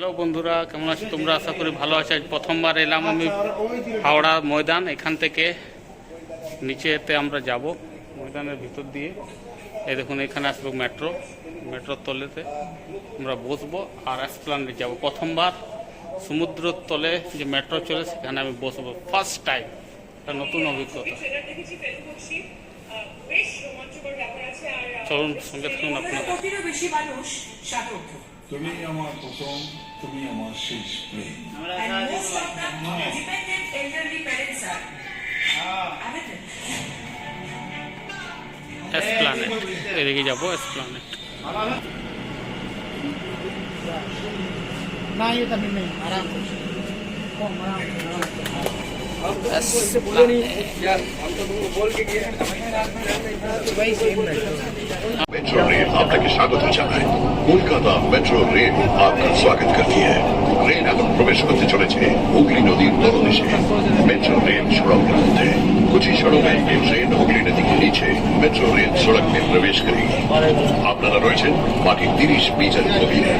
Hello বন্ধুরা কেমন আছো তোমরা? আশা করি ভালো আছো। আজ প্রথমবার এলাম আমি হাওড়া ময়দান এখান থেকে নিচেতে আমরা যাব ময়দানের ভিতর দিয়ে। এই দেখুন এখানে আসব মেট্রো মেট্রোর তলেতে আমরা বসবো আর এসপ্লানে যাব। প্রথমবার সমুদ্রের তলে যে মেট্রো চলে সেখানে আমি বসবো। ফার্স্ট টাইম একটা নতুন অভিজ্ঞতা। চলুন সঙ্গে থাকুন পনেরো আপনারা। Today আমার প্রথম তুমি আমার শেষ প্রেম And most of the dependent elderly parents are abandoned. Esplanade এদিকে যাবো এসপ্লানেট না এটা আমি নেই আরাম করছি কম আরাম मेट्रो रेल আপনাকে স্বাগত জানায় কলকাতা মেট্রো রেল আপনার স্বাগত করতে है ট্রেন এখন প্রবেশ করতে চলেছে হুগলি নদীর তলদেশে মেট্রো रेल সুড়ঙ্গের মধ্যে कुछ ही क्षणों में ये ट्रेन হুগলি नदी के नीचे मेट्रो रेल सड़क में प्रवेश करेगी আপনারা রয়েছেন মাটি তিরিশ মিটার গভীরে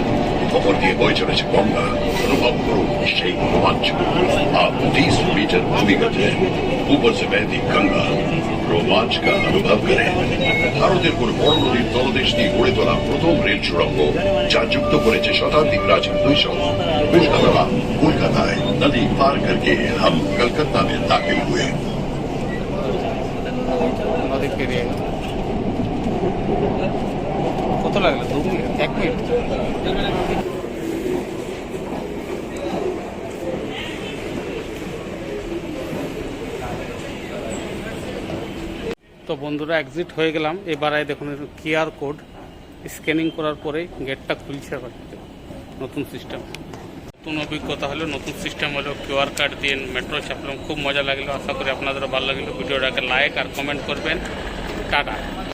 খবর দিয়ে বয়ে চলেছে গঙ্গা। অনুভব করুন সেই রোমাঞ্চ আর তিরিশ মিটার ভূমিগতে উপর সে মেহেদি গঙ্গা। রোমাঞ্চ কা অনুভব করে। ভারতের কোন বড় নদীর তলদেশ দিয়ে গড়ে তোলা প্রথম রেল সুড়ঙ্গ, যা যুক্ত করেছে শতাধিক রাজ্যের দুই শহর কলকাতায় নদী পার করকে হাম কলকাতা মে দাখিল হুয়ে। লাগল, দু মিনিট, এক মিনিট। তো বন্ধুরা এক্সিট হয়ে গেলাম। এবারে দেখুন কিউআর কোড স্ক্যানিং করার পরে গেটটা খুলছে নতুন সিস্টেম নতুন অভিজ্ঞতা হলো, নতুন সিস্টেম হলো কিউআর কার্ড দিয়ে মেট্রো চাপলাম। খুব মজা লাগল। আশা করি আপনাদেরও ভালো লাগল। ভিডিওটাকে লাইক আর কমেন্ট করবেন। টাটা।